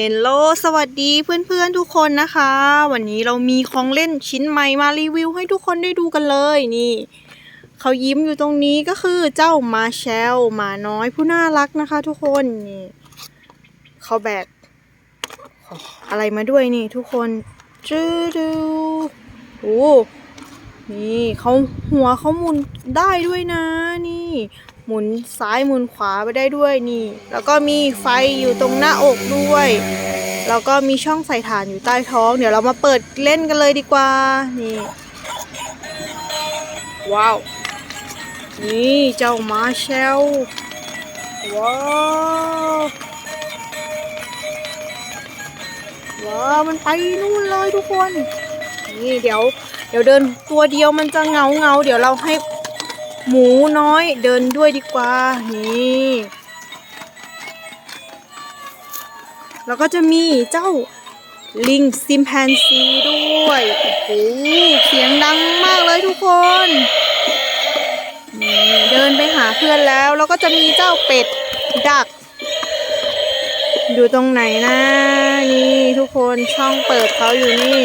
เฮลโลสวัสดีเพื่อนๆทุกคนนะคะ วันนี้เรามีของเล่นชิ้นใหม่มารีวิวให้ทุกคนได้ดูกันเลยนี่ เขายิ้มอยู่ตรงนี้ก็คือเจ้ามาแชลหมาน้อยผู้น่ารักนะคะ ทุกคนนี่เขาแบกอะไรมาด้วยนี่ทุกคนจืดดูโอ้นี่เขาหัวเขามุนได้ด้วยนะนี่ หมุนซ้ายหมุนขวาไปได้ด้วยนี่ แล้วก็มีไฟอยู่ตรงหน้าอกด้วย แล้วก็มีช่องใส่ถ่านอยู่ใต้ท้อง เดี๋ยวเรามาเปิดเล่นกันเลยดีกว่า นี่ ว้าว นี่เจ้ามาเชลว้าวว้าวมันไปนู่นเลยทุกคน นี่เดี๋ยว เดี๋ยวเดินตัวเดียวมันจะเงาเงาเดี๋ยวเราให้ หมูน้อยเดินด้วยดีกว่า นี่แล้วก็จะมีเจ้าลิงซิมแพนซีด้วย โอ้โห เสียงดังมากเลยทุกคนนี่เดินไปหาเพื่อนแล้ว แล้วก็จะมีเจ้าเป็ดดัก อยู่ตรงไหนนะ นี่ทุกคนช่องเปิดเขาอยู่นี่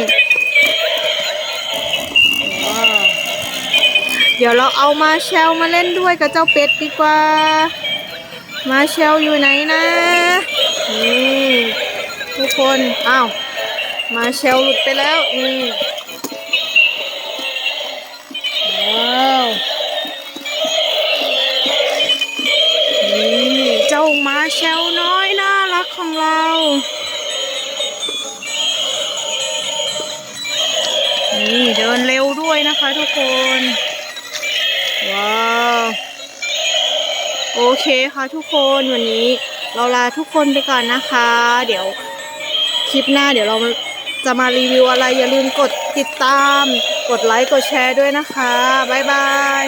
ดี๋ยวเราเอามาเชลมาเล่นด้วยกับเจ้าเป็ดดีกว่า มาเชลอยู่ไหนนะ นี่ทุกคนอ้าวมาเชลหลุดไปแล้วนี่ว้าวนี่เจ้ามาเชลน้อยน่ารักของเรานี่เดินเร็วด้วยนะคะทุกคน โอเคค่ะทุกคนวันนี้เราลาทุกคนไปก่อนนะคะ เดี๋ยวคลิปหน้าเดี๋ยวเราจะมารีวิวอะไรอย่าลืมกดติดตาม กดไลค์ กดแชร์ด้วยนะคะ บ๊ายบาย